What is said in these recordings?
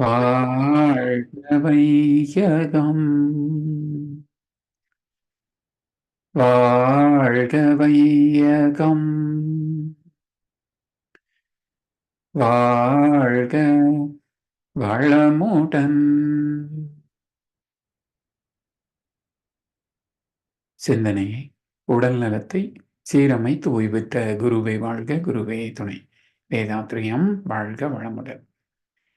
வாழ்க வையகம் வாழ்க வையகம் வாழ்க வளமுடன். சிந்தனையை உடல் நலத்தை சீரமைத்து ஓய்வுற்ற குருவை வாழ்க குருவே துணை. வேதாத்ரியம் வாழ்க வளமுடன்.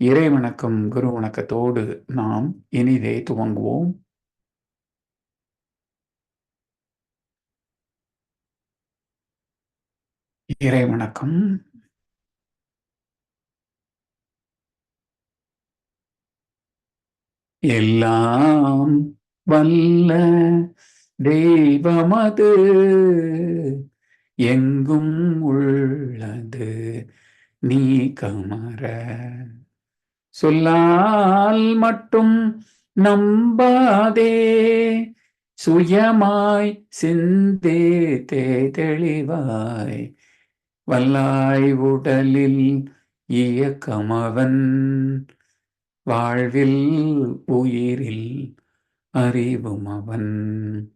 இறை வணக்கம் குரு வணக்கத்தோடு நாம் இனிதே துவங்குவோம். இறை வணக்கம் எல்லாம் வல்ல தெய்வமது எங்கும் உள்ளது நீ கமர. சொல்லால் மட்டும் நம்பாதே. சுயமாய் சிந்தே தே தெளிவாய். வல்லாய் உடலில் இயக்கமவன். வாழ்வில் உயிரில் அறிவும் அவன்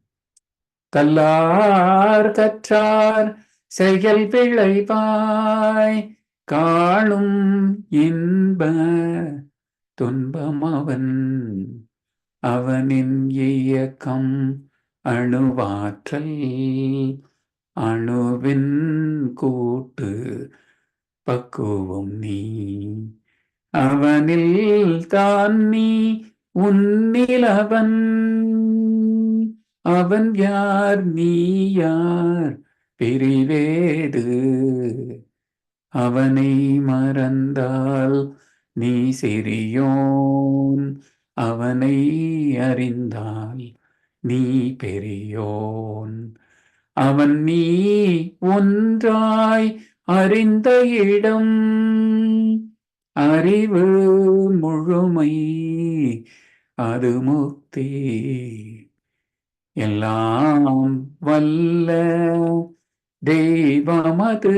கல்லார் கற்றார் செயல் விளைவாய் காளும் இன்ப துன்பம் அவன் அவனின் இயக்கம் அணுவாற்றல் அணுவின் கூட்டு பக்குவம் நீ. அவனில் தான் நீ உன்னிலவன் அவன். யார் நீ யார் பிரிவேது அவனை மறந்தால் நீ சிறியோன். அவனை அறிந்தால் நீ பெரியோன். அவன் நீ ஒன்றாய் அறிந்த இடம். அறிவு முழுமை அது முக்தி. எல்லாம் வல்ல தெய்வமது.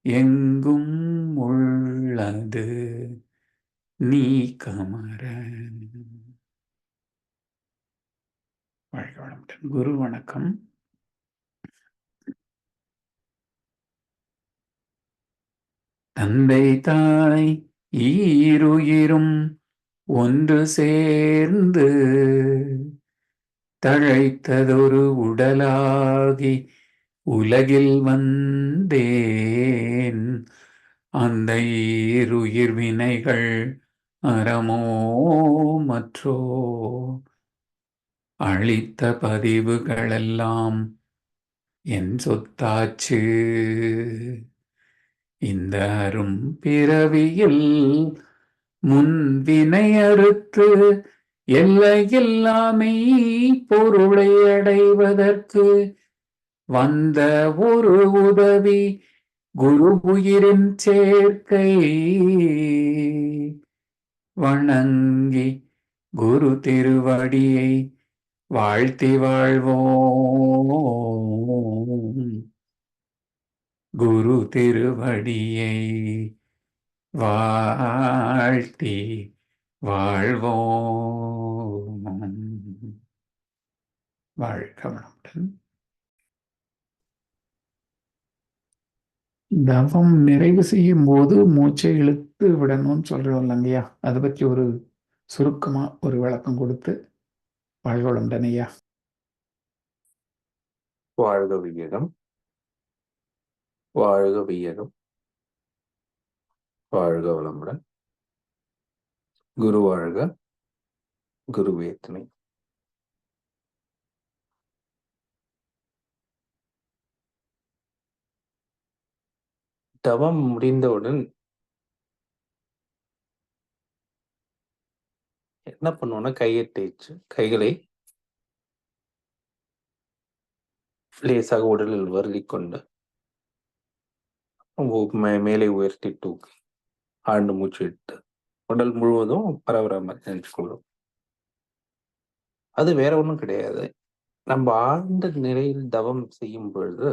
எங்கும் உள்ளது. நீ கமரன் வாழ்க வளமுடன். குரு வணக்கம். தந்தை தாய் ஈருயிரும் ஒன்று சேர்ந்து தழைத்ததொரு உடலாகி உலகில் வந்தேன். அந்த ஈருயிர் வினைகள் அறமோ மற்றோ? அழித்த பதிவுகளெல்லாம் என் சொத்தாச்சு. இந்த அரும் பிறவியில் முன்வினை அறுத்து எல்லையில்லாமை பொருளை அடைவதற்கு வந்த ஒரு உதவி குரு உயிரின் சேர்க்கை. வணங்கி குரு திருவடியை வாழ்த்தி வாழ்வோம். குரு திருவடியை வாழ்த்தி வாழ்வோம். வாழ்க வளமுடன். தவம் நிறைவு செய்யும் போது மூச்சை இழுத்து விடணும்னு சொல்றோம் இல்லைங்கய்யா. அதை பற்றி ஒரு சுருக்கமா ஒரு விளக்கம் கொடுத்து வாழ்க வளமுடன் ஐயா. வாழ்க வியகம். வாழ்க வியகம். வாழ்க வளமுடன். குரு வாழ்க. குருவே துணை. தவம் முடிந்தவுடன் என்ன பண்ணுவோம்னா கையை தேய்ச்சு கைகளை லேசாக உடலில் வருடி கொண்டு மே- மேலே உயர்த்தி தூக்கி ஆழ்ந்து மூச்சு இட்டு உடல் முழுவதும் பரவுற மாதிரி நினைச்சுக்கொள்ளும் அது வேற ஒன்றும் கிடையாது. நம்ம ஆழ்ந்த நிலையில் தவம் செய்யும் பொழுது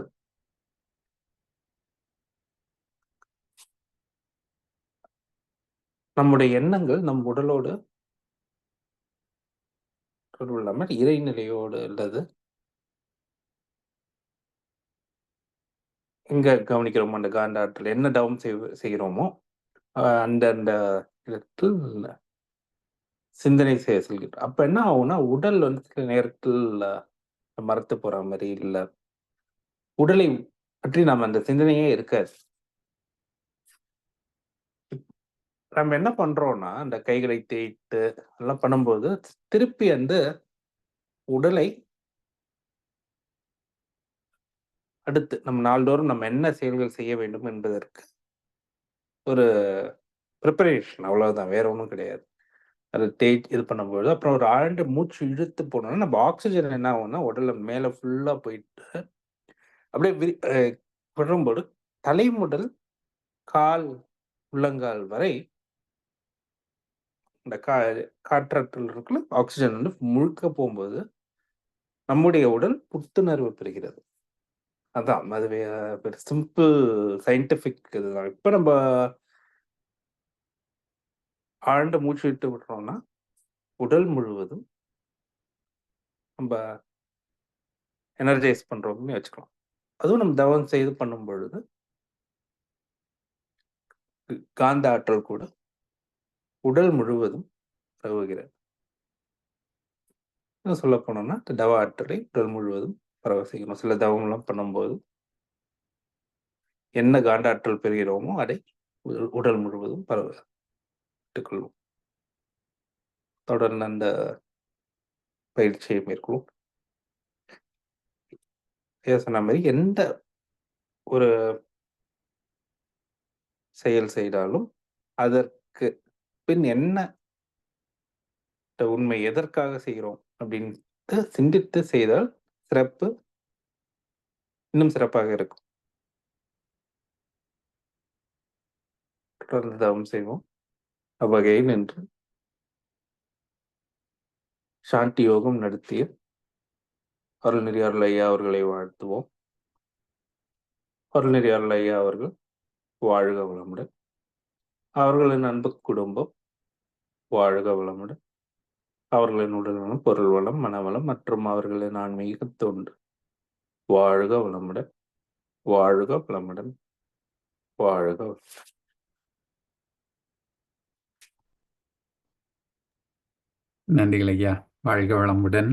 நம்முடைய எண்ணங்கள் நம் உடலோடு தொடர்பு இல்லாமல் இறைநிலையோடு அல்லது எங்க கவனிக்கிறோமோ அந்த காந்த என்ன தவம் செய்- செய்கிறோமோ அந்த அந்த இடத்தில் சிந்தனை செய்ய செல்கிறோம் அப்ப என்ன ஆகும்னா உடல் வந்து சில நேரத்தில் மறத்து போற மாதிரி இல்ல. உடலை பற்றி நம்ம அந்த சிந்தனையே இருக்காது. நம்ம என்ன பண்றோம்னா அந்த கைகளை தேய்த்து எல்லாம் பண்ணும்போது திருப்பி அந்த உடலை அடுத்து நம்ம நாள்தோறும் நம்ம என்ன செயல்கள் செய்ய வேண்டும் என்பதற்கு ஒரு ப்ரிப்பரேஷன் அவ்வளவுதான் வேற ஒன்றும் கிடையாது. அதை தேய் இது பண்ணும்போது அப்புறம் ஒரு ஆழ்ந்து மூச்சு இழுத்து போனோம்னா நம்ம ஆக்சிஜன் என்ன ஆகும்னா உடல்ல மேல ஃபுல்லா போயிட்டு அப்படியே விரி அஹ் விடும்போது தலை முதல் கால் உள்ளங்கால் வரை இந்த கா காற்றாற்றல் இருக்குல்ல ஆக்சிஜன் வந்து முழுக்க போகும்போது நம்முடைய உடல் புத்துணர்வு பெறுகிறது. அதான் அது சிம்பிள் சயின்டிஃபிக் இதுதான். இப்போ நம்ம ஆழ்ந்த மூச்சு விட்டு விடுறோம்னா உடல் முழுவதும் நம்ம எனர்ஜைஸ் பண்ணுறோம்னு வச்சுக்கலாம். அதுவும் நம்ம தவம் செய்து பண்ணும் பொழுது காந்த ஆற்றல் கூட உடல் முழுவதும் பரவுகிறது. இன்னும் சொல்ல போனோம்னா இந்த தவ ஆற்றலை உடல் முழுவதும் பரவ செய்யணும். சில தவம்லாம் பண்ணும்போது என்ன காந்த ஆற்றல் பெறுகிறோமோ அதை உடல் உடல் முழுவதும் பரவுகிறது. விட்டுக்கொள்வோம் தொடர்ந்து அந்த பயிற்சியை மேற்கொள்வோம் சொன்ன மாதிரி எந்த ஒரு செயல் செய்தாலும் அதற்கு பின் என்ன உண்மை எதற்காக செய்கிறோம் அப்படின்ட்டு சிந்தித்து செய்தால் சிறப்பு இன்னும் சிறப்பாக இருக்கும். தொடர்ந்து தவம் செய்வோம். அவ்வகையில் என்று சாந்தி யோகம் நடத்திய அருள்நெறி அருள் ஐயா அவர்களை வாழ்த்துவோம். அருள்நெறி அருள் ஐயா அவர்கள் வாழ்க வளமுடன். அவர்களின் அன்பு குடும்பம் வாழ்க வளமுடன். அவர்களின் உடல்நலம் பொருள் வளம் மனவளம் மற்றும் அவர்களின் ஆன்மீக தொண்டு வாழ்க வளமுடன். வாழ்க வளமுடன். வாழ்க வளமுடன். நன்றிகள் ஐயா. வாழ்க வளமுடன்.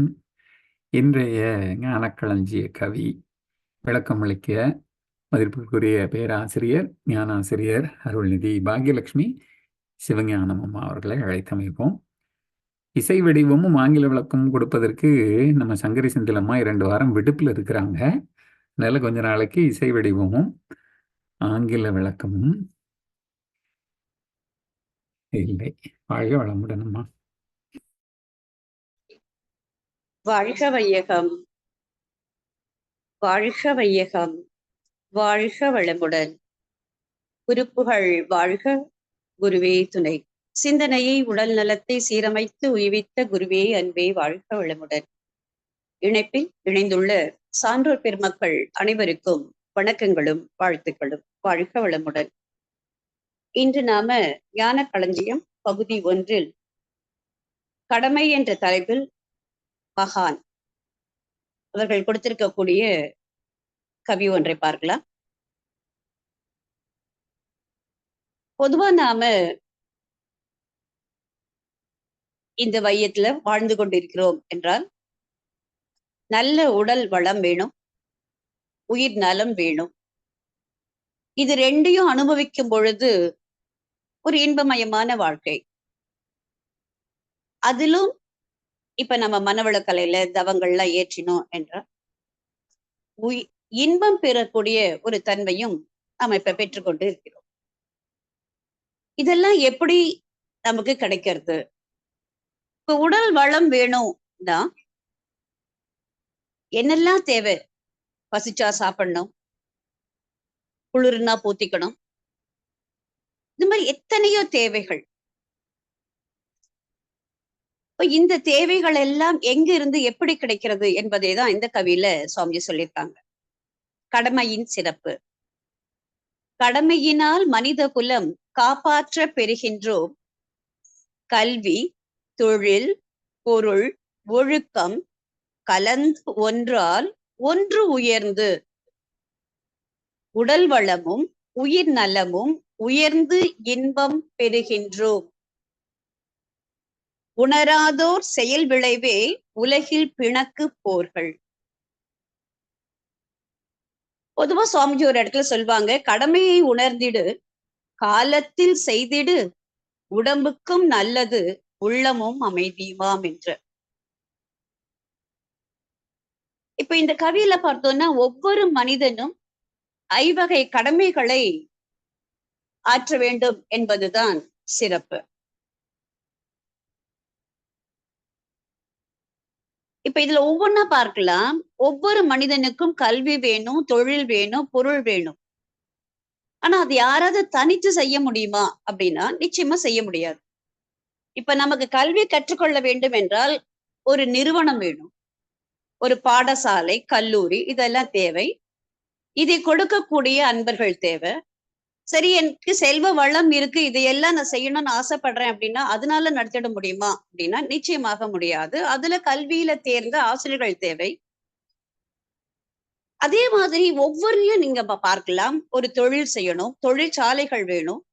இன்றைய ஞானக்களஞ்சிய கவி விளக்கமளிக்க மதிப்பிற்குரிய பேராசிரியர் ஞானாசிரியர் அருள்நிதி பாக்யலட்சுமி சிவஞானம் அம்மா அவர்களை அழைத்தமைப்போம். இசை வடிவமும் ஆங்கில விளக்கமும் கொடுப்பதற்கு நம்ம சங்கரி செந்திலம்மா இரண்டு வாரம் விடுப்பில் இருக்கிறாங்க. அதனால கொஞ்ச நாளைக்கு இசை வடிவமும் ஆங்கில விளக்கமும் இல்லை. வாழ்க வளமுடன் அம்மா. வாழ்க வையகம். வாழ்க வையகம். வாழ்க வளமுடன். உறுப்புகள் வாழ்க குருவே துணை. சிந்தனையை உடல் நலத்தை சீரமைத்து உய்வித்த குருவே அன்பே வாழ்க வளமுடன். இணைப்பில் இணைந்துள்ள சான்றோர் பெருமக்கள் அனைவருக்கும் வணக்கங்களும் வாழ்த்துக்களும். வாழ்க வளமுடன். இன்று நாம ஞான களஞ்சியம் பகுதி ஒன்றில் கடமை என்ற தலைப்பில் மகான். அவர்கள் கொடுத்திருக்கக்கூடிய கவி ஒன்றை பார்க்கலாம். பொதுவா நாம இந்த வையத்துல வாழ்ந்து கொண்டிருக்கிறோம் என்றால் நல்ல உடல் வளம் வேணும் உயிர் நலம் வேணும். இது ரெண்டையும் அனுபவிக்கும் பொழுது ஒரு இன்பமயமான வாழ்க்கை. அதிலும் இப்ப நம்ம மனவளக்கலையில தவங்கள்லாம் ஏற்றினோம் என்றால் உய் இன்பம் பெறக்கூடிய ஒரு தன்மையும் நம்ம இப்ப பெற்றுக்கொண்டு இருக்கிறோம். இதெல்லாம் எப்படி நமக்கு கிடைக்கிறது? இப்ப உடல் வளம் வேணும்னா என்னெல்லாம் தேவை? பசிச்சா சாப்பிடணும். குளிர்னா பூத்திக்கணும். இந்த மாதிரி எத்தனையோ தேவைகள். இப்ப இந்த தேவைகள் எல்லாம் எங்க இருந்து எப்படி கிடைக்கிறது என்பதை தான் இந்த கவியில சுவாமி சொல்லியிருக்காங்க. கடமையின் சிறப்பு. கடமையினால் மனித குலம் காப்பாற்ற பெறுகின்றோம். கல்வி தொழில் பொருள் ஒழுக்கம் கலந்து ஒன்றால் ஒன்று உயர்ந்து உடல் வளமும் உயிர் நலமும் உயர்ந்து இன்பம் பெறுகின்றோம். உணராதோர் செயல் விளைவே உலகில் பிணக்கு போர்கள். பொதுவா சுவாமிஜி ஒரு இடத்துல சொல்வாங்க கடமையை உணர்ந்திடு காலத்தில் செய்திடு உடம்புக்கும் நல்லது உள்ளமும் அமைதியுமாம் என்று. இப்ப இந்த கவியில பார்த்தோம்னா ஒவ்வொரு மனிதனும் ஐவகை கடமைகளை ஆற்ற வேண்டும் என்பதுதான் சிறப்பு. இப்ப இதுல ஒவ்வொன்னா பார்க்கலாம். ஒவ்வொரு மனிதனுக்கும் கல்வி வேணும் தொழில் வேணும் பொருள் வேணும். ஆனா அது யாராவது தனித்து செய்ய முடியுமா அப்படின்னா நிச்சயமா செய்ய முடியாது. இப்ப நமக்கு கல்வி கற்றுக்கொள்ள வேண்டும் என்றால் ஒரு நிறுவனம் வேணும். ஒரு பாடசாலை கல்லூரி இதெல்லாம் தேவை. இதை கொடுக்கக்கூடிய அன்பர்கள் தேவை. சரி எனக்கு செல்வ வளம் இருக்கு இதையெல்லாம் நான் செய்யணும்னு ஆசைப்படுறேன் அப்படின்னா அதனால நடத்திட முடியுமா அப்படின்னா நிச்சயமாக முடியாது. அதுல கல்வியில தேர்ந்த ஆசிரியர்கள் தேவை. அதே மாதிரி ஒவ்வொருலையும் நீங்க பார்க்கலாம். ஒரு தொழில் செய்யணும் தொழிற்சாலைகள் வேணும்.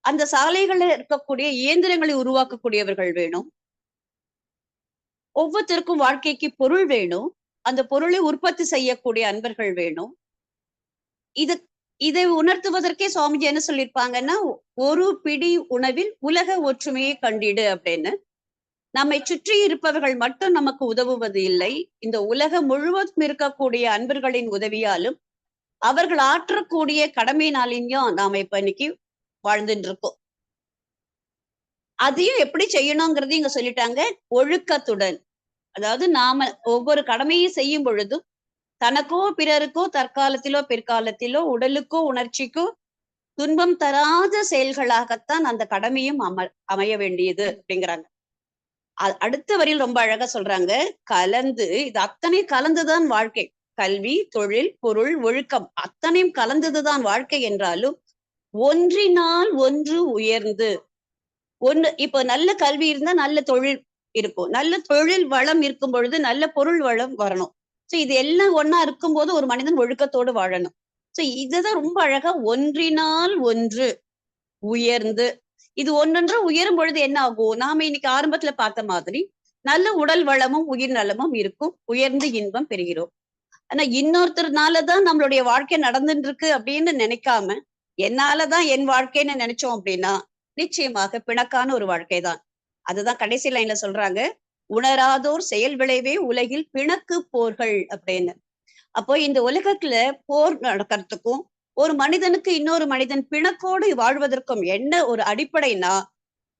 அந்த சாலைகள்ல இருக்கக்கூடிய இயந்திரங்களை உருவாக்கக்கூடியவர்கள் வேணும். ஒவ்வொருத்தருக்கும் வாழ்க்கைக்கு பொருள் வேணும். அந்த பொருளை உற்பத்தி செய்யக்கூடிய அன்பர்கள் வேணும். இது இதை உணர்த்துவதற்கே சுவாமிஜி என்ன சொல்லியிருப்பாங்கன்னா ஒரு பிடி உணவில் உலக ஒற்றுமையை கண்டிடு அப்படின்னு. நம்மை சுற்றி இருப்பவர்கள் மட்டும் நமக்கு உதவுவது இல்லை. இந்த உலகம் முழுவதும் இருக்கக்கூடிய அன்பர்களின் உதவியாலும் அவர்கள் ஆற்றக்கூடிய கடமையினாலையும் நாம இப்ப இன்னைக்கு வாழ்ந்துட்டு இருக்கோம் அதையும் எப்படி செய்யணுங்கிறது இங்க சொல்லிட்டாங்க ஒழுக்கத்துடன். அதாவது நாம ஒவ்வொரு கடமையும் செய்யும் பொழுதும் தனக்கோ பிறருக்கோ தற்காலத்திலோ பிற்காலத்திலோ உடலுக்கோ உணர்ச்சிக்கோ துன்பம் தராத செயல்களாகத்தான் அந்த கடமையும் அம அமைய வேண்டியது அப்படிங்கிறாங்க. அடுத்த வரையில் ரொம்ப அழகா சொல்றாங்க கலந்து இது அத்தனை கலந்துதான் வாழ்க்கை. கல்வி தொழில் பொருள் ஒழுக்கம் அத்தனையும் கலந்ததுதான் வாழ்க்கை என்றாலும் ஒன்றினால் ஒன்று உயர்ந்து ஒன்று இப்போ நல்ல கல்வி இருந்தா நல்ல தொழில் இருக்கும். நல்ல தொழில் வளம் இருக்கும் பொழுது நல்ல பொருள் வளம் வரணும். சோ இது எல்லாம் ஒன்னா இருக்கும்போது ஒரு மனிதன் ஒழுக்கத்தோடு வாழணும். சோ இதுதான் ரொம்ப அழகா ஒன்றினால் ஒன்று உயர்ந்து இது ஒன்றொன்று உயரும் பொழுது என்ன ஆகும்? நாம இன்னைக்கு ஆரம்பத்துல பார்த்த மாதிரி நல்ல உடல் வளமும் உயிர் நலமும் இருக்கும் உயர்ந்து இன்பம் பெறுகிறோம். ஆனா இன்னொருத்தர்னாலதான் நம்மளுடைய வாழ்க்கை நடந்துட்டு இருக்கு அப்படின்னு நினைக்காம என்னாலதான் என் வாழ்க்கைன்னு நினைச்சோம் அப்படின்னா நிச்சயமாக பிணக்கான ஒரு வாழ்க்கை தான் அதுதான் கடைசி லைன்ல சொல்றாங்க. உணராதோர் செயல் விளைவே உலகில் பிணக்கு போர்கள் அப்படின்னு. அப்போ இந்த உலகத்துல போர் நடக்கிறதுக்கும் ஒரு மனிதனுக்கு இன்னொரு மனிதன் பிணக்கோடு வாழ்வதற்கும் என்ன ஒரு அடிப்படைனா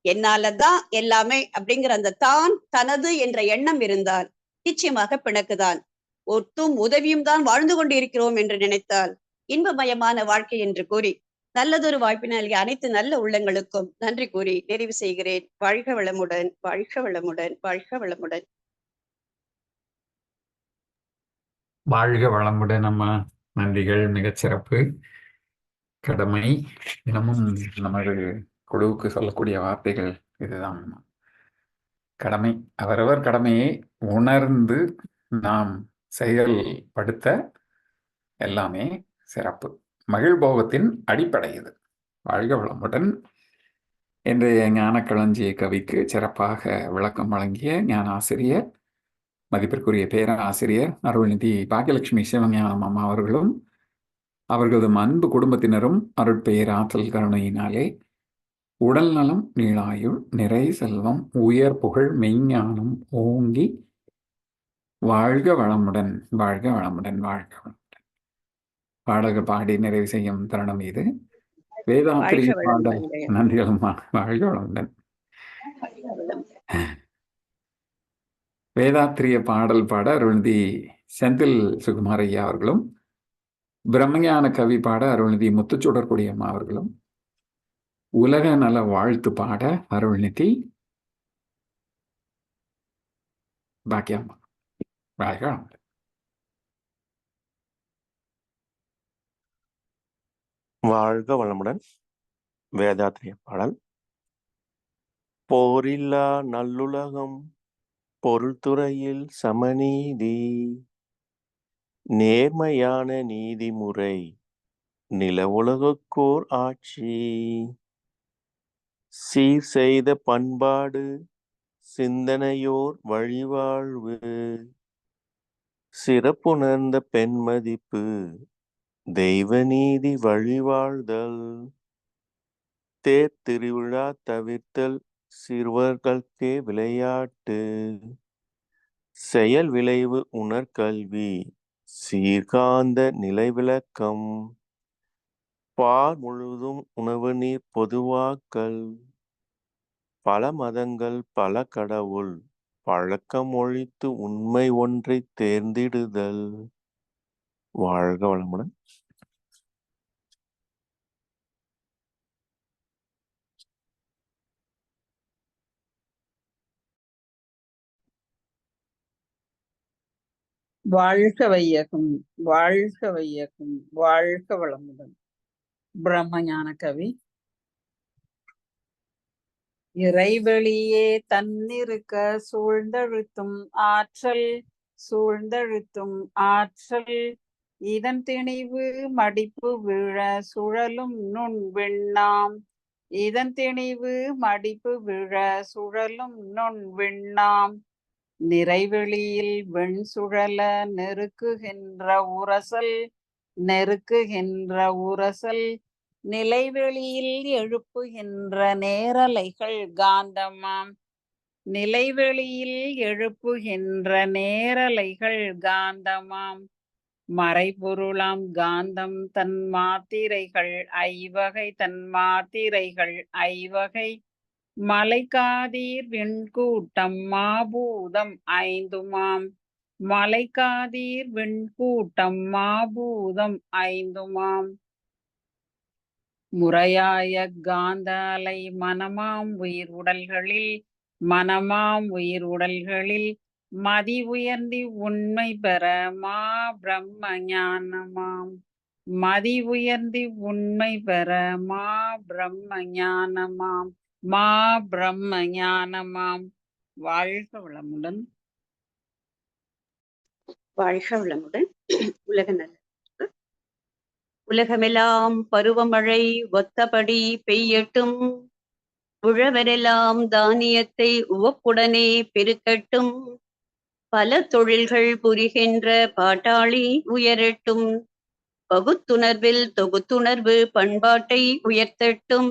என்னாலதான் எல்லாமே அப்படிங்கிற அந்த தான் தனது என்ற எண்ணம் இருந்தால் நிச்சயமாக பிணக்குதான். ஒத்தும் உதவியும் தான் வாழ்ந்து கொண்டிருக்கிறோம் என்று நினைத்தால் இன்பமயமான வாழ்க்கை என்று கூறி நல்லதொரு வாய்ப்பினால் அனைத்து நல்ல உள்ளங்களுக்கும் நன்றி கூறி நிறைவு செய்கிறேன். வாழ்க வளமுடன் வாழ்க வளமுடன் வாழ்க வளமுடன். வாழ்க வளமுடன் நம்ம நன்றிகள் மிகச்சிறப்பு கடமை. தினமும் நமது குழுவுக்கு சொல்லக்கூடிய வார்த்தைகள் இதுதான் கடமை. அவரவர் கடமையை உணர்ந்து நாம் செயல்படுத்த எல்லாமே சிறப்பு. மகிழ்போகத்தின் அடிப்படை இது வாழ்க வளமுடன். இன்றைய ஞானக்களஞ்சிய கவிக்கு சிறப்பாக விளக்கம் வழங்கிய ஞான ஆசிரியர் மதிப்பிற்குரிய பேராசிரியர் அருள்நிதி பாக்கியலட்சுமி சிவஞானம் அம்மா அவர்களும் அவர்களது அன்பு குடும்பத்தினரும் அருட்பெயர் ஆற்றல் கருணையினாலே உடல் நலம் நீளாயுள் நிறை செல்வம் உயர் புகழ் மெய்ஞானம் ஓங்கி வாழ்க வளமுடன் வாழ்க வளமுடன் வாழ்க பாடக பாடி நிறைவு செய்யும் தருணம் இது. வேதாத்திரி பாடல் நன்றிகளுமா வாழ்க வளமுடன் வாழ்க வளமுடன். வேதாத்திரிய பாடல் பாட அருள்நிதி செந்தில் சுகுமார் ஐயா அவர்களும் பிரம்மஞான கவி பாட அருள்நிதி முத்துச்சுடர்குடி அம்மா அவர்களும் உலக நல வாழ்த்து பாட அருள்நிதி பாக்கியம்மா. வாழ்க வாழ்க வளமுடன் வேதாத்திரிய பாடல். போரில்லா நல்லுலகம் பொருள்துறையில் சமநீதி நேர்மையான நீதிமுறை நில உலகுக்கோர் ஆட்சி. சீர் செய்த பண்பாடு சிந்தனையோர் வழிவாழ்வு சிறப்புணர்ந்த பெண்மதிப்பு தெய்வநீதி வழிவாழ்தல் தேர் திருவிழா தவிர்த்தல் சிறுவர்களுக்கே விளையாட்டு செயல் விளைவு உணர்கல்வி சீர்காந்த நிலைவிளக்கம் பார் முழுதும் உணவு நீர் பொதுவாக்கல் பல மதங்கள் பல கடவுள் பழக்கம் ஒழித்து உண்மை ஒன்றை தேர்ந்திடுதல். வாழ்க வளமுடன். வாழ்க வையகம் வாழ்க வையகம் வாழ்க வளமுடன். பிரம்ம ஞான கவி. இறைவெளியே தன்னிருக்க சூழ்ந்தழுத்தும் ஆற்றல் சூழ்ந்தழுத்தும் ஆற்றல். இதன் திணிவு மடிப்பு விழ சுழலும் நுண் விண்ணாம். இதன் திணிவு மடிப்பு விழ சுழலும் நுண் விண்ணாம். நிறைவெளியில் வெண் சுழல நெருக்குகின்ற உரசல் நெருக்குகின்ற உரசல் நிலைவெளியில் எழுப்புகின்ற நேரலைகள் காந்தமாம். நிலைவெளியில் எழுப்புகின்ற நேரலைகள் காந்தமாம். மறைபொருளாம் காந்தம் தன் மாத்திரைகள் ஐவகை தன் மாத்திரைகள் ஐவகை மலைக்காதீர் விண்கூட்டம் மாபூதம் ஐந்துமாம். மலைக்காதீர் விண்கூட்டம் மாபூதம் ஐந்துமாம். முறையாய காந்த அலை மனமாம் உயிர் உடல்களில் மனமாம் உயிர் உடல்களில் மதி உயர்ந்தி உண்மை பெற மா பிரம்ம ஞானமாம். மதி உயர்ந்தி உண்மை பெற மா பிரம்ம ஞானமாம். மா பிரம்ம ஞானமாம். வாழ்க வளமுடன். வாழ்க வளமுடன். உலக நல உலகமெல்லாம் பருவமழை ஒத்தபடி பெய்யட்டும். உழவரெல்லாம் தானியத்தை உவப்புடனே பெருக்கட்டும். பல தொழில்கள் புரிகின்ற பாட்டாளி உயரட்டும். பகுத்துணர்வில் தொகுத்துணர்வு பண்பாட்டை உயர்த்தட்டும்.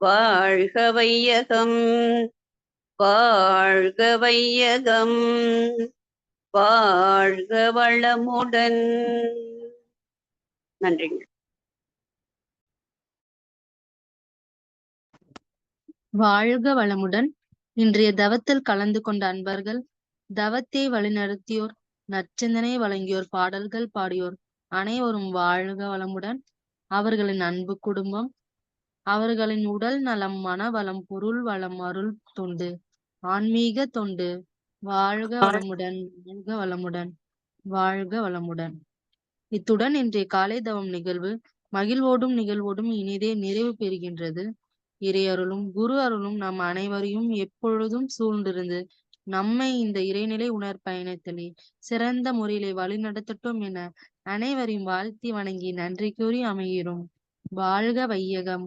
வாழ்க வையகம் வாழ்க வையகம் வாழ்க வளமுடன் நன்றிங்க. வாழ்க வளமுடன் இன்றைய தவத்தில் கலந்து கொண்ட அன்பர்கள் தவத்தை வழிநடத்தியோர் நற்சிந்தனை வழங்கியோர் பாடல்கள் பாடியோர் அனைவரும் வாழ்க வளமுடன் அவர்களின் அன்பு குடும்பம் அவர்களின் உடல் நலம் மன வளம் பொருள் வளம் அருள் தொண்டு ஆன்மீக தொண்டு வாழ்க வளமுடன் வாழ்க வளமுடன் வாழ்க வளமுடன். இத்துடன் இன்றைய காலை தவம் நிகழ்வு மகிழ்வோடும் நிகழ்வோடும் இனிதே நிறைவு பெறுகின்றது. இறையருளும் குரு அருளும் நம் அனைவரையும் எப்பொழுதும் சூழ்ந்திருந்து நம்மை இந்த இறைநிலை உணர் பயணத்திலே சிறந்த முறையிலே வழிநடத்தட்டும் என அனைவரையும் வாழ்த்தி வணங்கி நன்றி கூறி அமைகிறோம். வாழ்க வையகம்.